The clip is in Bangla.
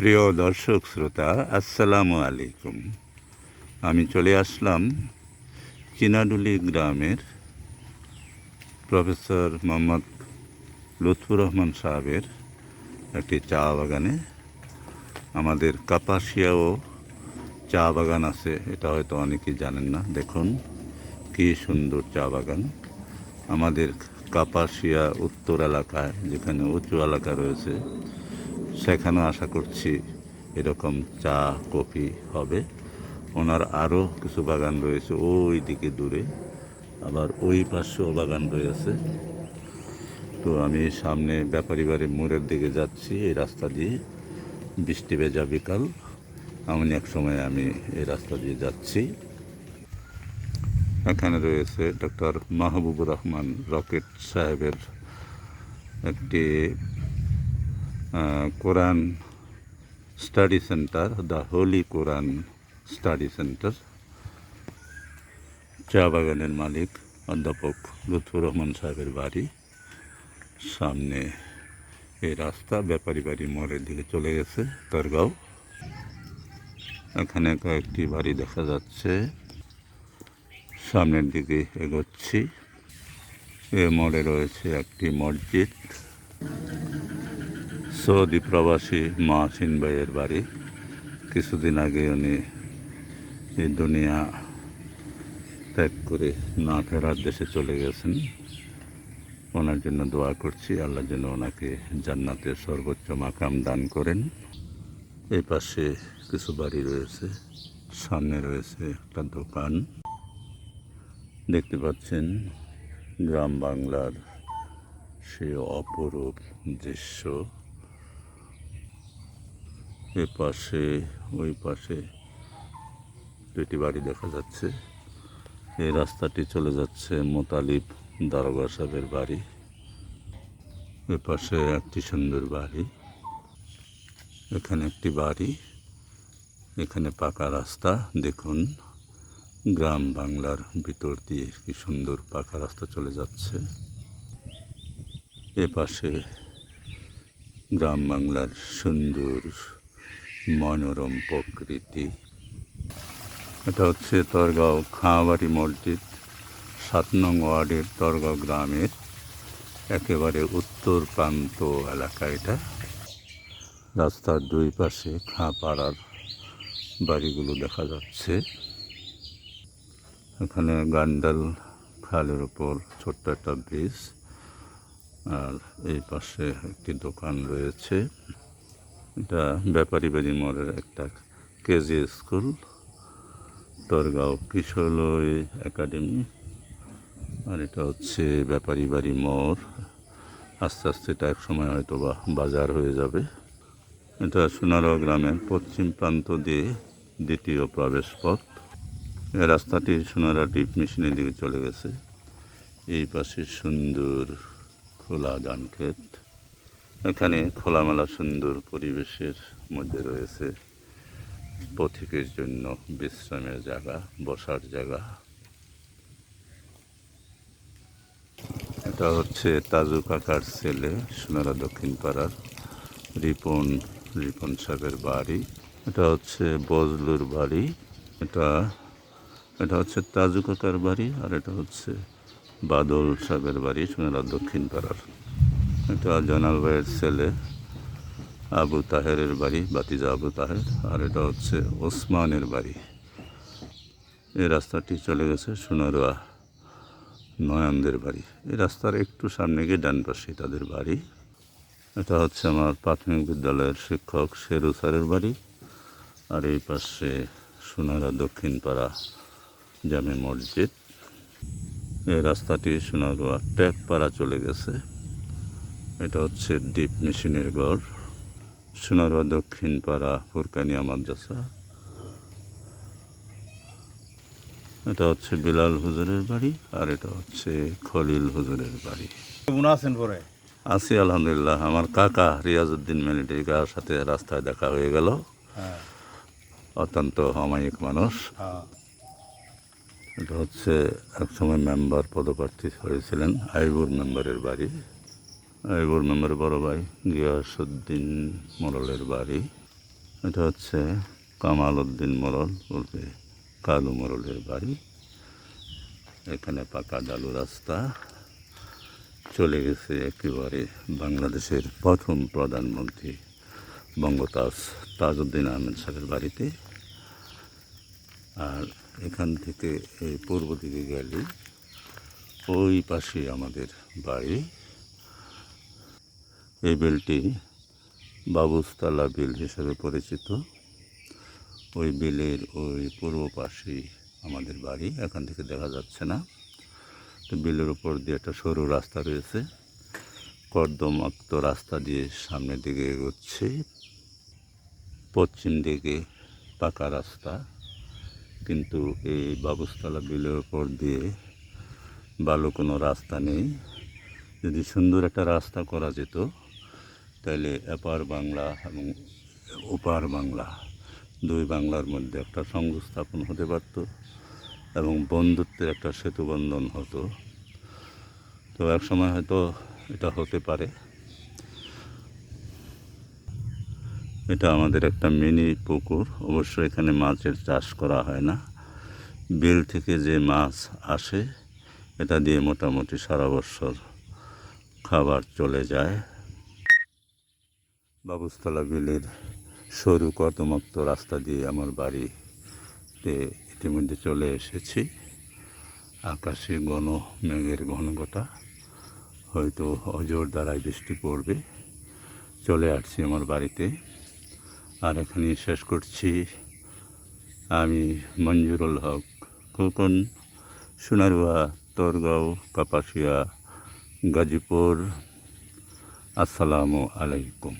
প্রিয় দর্শক শ্রোতা, আসসালামু আলাইকুম। আমি চলে আসলাম চিনাডুলি গ্রামের প্রফেসর মোহাম্মদ লুৎফুর রহমান সাহেবের একটি চা বাগানে। আমাদের কাপাসিয়াও চা বাগান আছে, এটা হয়তো অনেকেই জানেন না। দেখুন, কী সুন্দর চা বাগান। আমাদের কাপাসিয়া উত্তর এলাকায়, যেখানে উঁচু এলাকা রয়েছে সেখানেও আশা করছি এরকম চা, কফি হবে। ওনার আরও কিছু বাগান রয়েছে ওই দিকে দূরে। আবার ওই পাশেও বাগান রয়েছে। তো আমি সামনে ব্যাপারী বাড়ির মোড়ের দিকে যাচ্ছি, এই রাস্তা দিয়ে। বৃষ্টি ভেজা বিকাল। এমন এক সময় আমি এই রাস্তা দিয়ে যাচ্ছি। এখানে রয়েছে ডক্টর মাহবুবুর রহমান রকেট সাহেবের একটি Quran study centre, the holy Quran study centre. চা বাগানের মালিক, অধ্যাপক লুৎফুর রহমান সাহেবের বাড়ি। সামনে এই রাস্তা, ব্যাপারী বাড়ি মোড়ের দিকে চলে গেছে তরগাঁও এখানে কয়েকটি বাড়ি দেখা যাচ্ছে। সামনের দিকে এগোচ্ছি। এ মোড়ে রয়েছে একটি মসজিদ। সৌদি প্রবাসী মাহসিন ভাইয়ের বাড়ি। কিছুদিন আগে উনি এই দুনিয়া ত্যাগ করে না ফেরার দেশে চলে গেছেন। ওনার জন্য দোয়া করছি, আল্লাহ যেন ওনাকে জান্নাতের সর্বোচ্চ মাকাম দান করেন। এই পাশে কিছু বাড়ি রয়েছে, সামনে রয়েছে একটা দোকান। দেখতে পাচ্ছেন গ্রাম বাংলার সে অপরূপ দৃশ্য। এ পাশে, ওই পাশে দুটি বাড়ি দেখা যাচ্ছে। এই রাস্তাটি চলে যাচ্ছে মোতালিব দারোগা সাহেবের বাড়ি। এ পাশে একটি সুন্দর বাড়ি। এখানে একটি বাড়ি। এখানে পাকা রাস্তা। দেখুন, গ্রাম বাংলার ভিতর দিয়ে কি সুন্দর পাকা রাস্তা চলে যাচ্ছে। এ পাশে গ্রাম বাংলার সুন্দর মনোরম প্রকৃতি। এটা হচ্ছে তরগাঁও খাঁবাড়ি মসজিদ, সাত নং ওয়ার্ডের তরগাঁও গ্রামের, একেবারে উত্তর প্রান্ত এলাকা এটা। রাস্তার দুই পাশে খাঁ পাড়ার বাড়িগুলো দেখা যাচ্ছে। এখানে গান্ডাল খালের ওপর ছোট্ট একটা ব্রিজ, আর এই পাশে একটি দোকান রয়েছে। এটা ব্যাপারী বাড়ি মোড়ের একটা কেজি স্কুল, তরগাঁও কিশোরই একাডেমি। আর এটা হচ্ছে ব্যাপারী বাড়ি মোড়। আস্তে আস্তে এটা এক সময় হয়তো বা বাজার হয়ে যাবে। এটা সোনারগাঁও গ্রামের পশ্চিম প্রান্ত দিয়ে দ্বিতীয় প্রবেশ পথ। রাস্তাটি সোনারা ডিপ মেশিনের দিকে চলে গেছে। এই পাশে সুন্দর খোলা ধান ক্ষেত এখানে খোলামেলা সুন্দর পরিবেশের মধ্যে রয়েছে পথিকের জন্য বিশ্রামের জায়গা, বসার জায়গা। এটা হচ্ছে তাজু কাকার ছেলে, সোনারা দক্ষিণ পাড়ার রিপন রিপন সাহেবের বাড়ি। এটা হচ্ছে বজলুর বাড়ি। এটা এটা হচ্ছে তাজু কাকার বাড়ি আর এটা হচ্ছে বাদল সাহেবের বাড়ি, সোনারা দক্ষিণ পাড়ার। এটা জনাল ভাইয়ের ছেলে, আবু তাহেরের বাড়ি, বাতিজা আবু তাহের, আর এটা হচ্ছে ওসমানের বাড়ি। এই রাস্তাটি চলে গেছে সোনারুয়া নয়নদের বাড়ি। এই রাস্তার একটু সামনে গিয়ে ডান পাশে তাদের বাড়ি। এটা হচ্ছে আমার প্রাথমিক বিদ্যালয়ের শিক্ষক শেরু স্যারের বাড়ি। আর এই পাশে সোনারা দক্ষিণ পাড়া জামে মসজিদ। এই রাস্তাটি সোনারুয়া ট্যাপ পাড়া চলে গেছে। এটা হচ্ছে ডিপ মেশিনের ঘর সোনারুয়া দক্ষিণ পাড়া ফুরকানিয়া মাদ্রাসা। এটা হচ্ছে বিলাল হুজুরের বাড়ি আর এটা হচ্ছে খলিল হুজুরের বাড়ি। কেমন আছেন পরে? আছি আলহামদুলিল্লাহ। আমার কাকা রিয়াজউদ্দিন মিলিটারি কার সাথে রাস্তায় দেখা হয়ে গেল। হ্যাঁ। অত্যন্ত অমায়িক মানুষ। হ্যাঁ। এটা হচ্ছে একসময় মেম্বার পদপ্রার্থী হয়েছিলেন আইবুর মেম্বারের বাড়ি। আইবুর মেম্বারের বড় ভাই গিয়াসুদ্দিন মোড়লের বাড়ি। এটা হচ্ছে কামাল উদ্দিন মোড়ল বলতে কালু মোড়লের বাড়ি। এখানে পাকা ডালু রাস্তা। চলে গেছে একেবারে বাংলাদেশের প্রথম প্রধানমন্ত্রী বঙ্গতাজ তাজউদ্দিন আহমেদ সাহেবের বাড়িতে। আর এখান থেকে এই পূর্ব দিকে গেলে ওই পাশে আমাদের বাড়ি। এই বিলটি বাবুস্তলা বিল হিসেবে পরিচিত। ওই বিলের ওই পূর্ব পাশেই আমাদের বাড়ি, এখান থেকে দেখা যাচ্ছে না। তো বিলের উপর দিয়ে একটা সরু রাস্তা রয়েছে। কর্দমাক্ত রাস্তা দিয়ে সামনের দিকে এগোচ্ছে। পশ্চিম দিকে পাকা রাস্তা। কিন্তু এই বাবুস্তলা বিলের উপর দিয়ে ভালো কোনো রাস্তা নেই। যদি সুন্দর একটা রাস্তা করা যেত তাহলে এপার বাংলা এবং ওপার বাংলা, দুই বাংলার মধ্যে একটা সংযোগ স্থাপন হতে পারত এবং বন্ধুত্বের একটা সেতুবন্ধন হতো। তো এক সময় হয়তো এটা হতে পারে। এটা আমাদের একটা মিনি পুকুর, অবশ্য এখানে মাছের চাষ করা হয় না। বিল থেকে যে মাছ আসে, এটা দিয়ে মোটামুটি সারা বছর খাবার চলে যায়। বাবুস্তলা বিলের সরু কর্দমাক্ত রাস্তা দিয়ে আমার বাড়িতে ইতিমধ্যে চলে এসেছি। আকাশে ঘন মেঘের ঘনঘটা, হয়তো অজোর দ্বারাই বৃষ্টি পড়বে। চলে আসছি আমার বাড়িতে। আর এখানে শেষ করছি। আমি মঞ্জুরুল হক, খোকন, সোনারুয়া, তোরগাঁও, কাপাসিয়া, গাজীপুর। আসসালামু আলাইকুম।